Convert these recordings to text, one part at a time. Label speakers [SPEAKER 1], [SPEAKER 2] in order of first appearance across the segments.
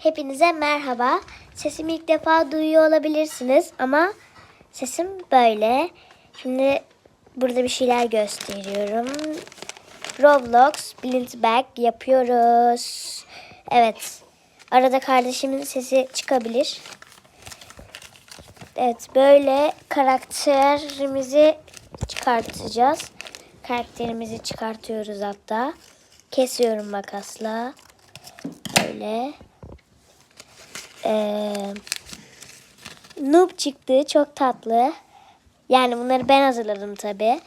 [SPEAKER 1] Hepinize merhaba. Sesimi ilk defa duyuyor olabilirsiniz ama sesim böyle. Şimdi burada bir şeyler gösteriyorum. Roblox Blind Bag yapıyoruz. Evet. Arada kardeşimin sesi çıkabilir. Evet böyle karakterimizi çıkartacağız. Karakterimizi çıkartıyoruz hatta. Kesiyorum makasla. Böyle. Ee, noob çıktı. Çok tatlı. Yani bunları ben hazırladım tabi.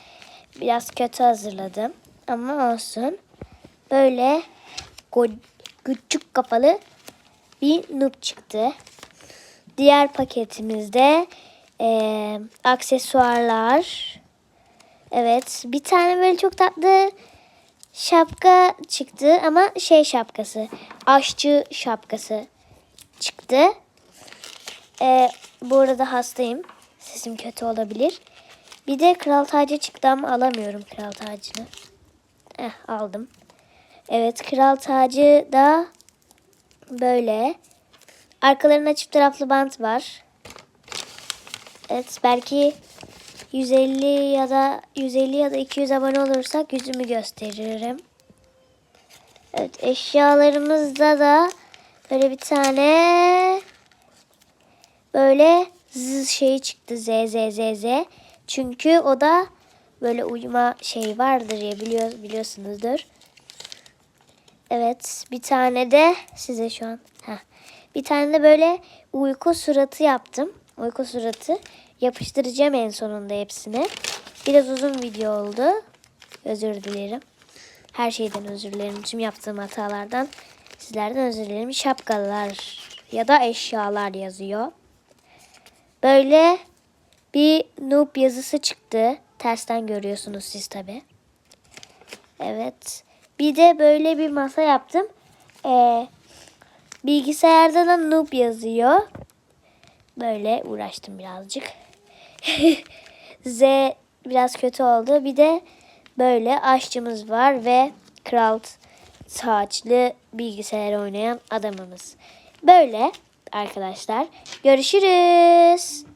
[SPEAKER 1] Biraz kötü hazırladım. Ama olsun. Böyle küçük kafalı bir noob çıktı. Diğer paketimizde ee, aksesuarlar. Evet. Bir tane böyle çok tatlı şapka çıktı ama şey şapkası. Aşçı şapkası çıktı. Ee, bu arada hastayım. Sesim kötü olabilir. Bir de kral tacı çıktı ama alamıyorum kral tacını. Eh aldım. Evet kral tacı da böyle. Arkalarında çift taraflı bant var. Evet belki 150 ya da 150 ya da 200 abone olursak yüzümü gösteririm. Evet eşyalarımızda da böyle bir tane böyle z şeyi çıktı z z z z. Çünkü o da böyle uyuma şey vardır ya biliyor, biliyorsunuzdur. Evet bir tane de size şu an heh, bir tane de böyle uyku suratı yaptım. Uyku suratı yapıştıracağım en sonunda hepsini. Biraz uzun video oldu. Özür dilerim. Her şeyden özür dilerim. Tüm yaptığım hatalardan sizlerden özür dilerim. Şapkalar ya da eşyalar yazıyor. Böyle bir noob yazısı çıktı. Tersten görüyorsunuz siz tabi. Evet. Bir de böyle bir masa yaptım. Ee, bilgisayarda da noob yazıyor. Böyle uğraştım birazcık. Z biraz kötü oldu. Bir de böyle aşçımız var ve kral saçlı bilgisayar oynayan adamımız. Böyle arkadaşlar. Görüşürüz.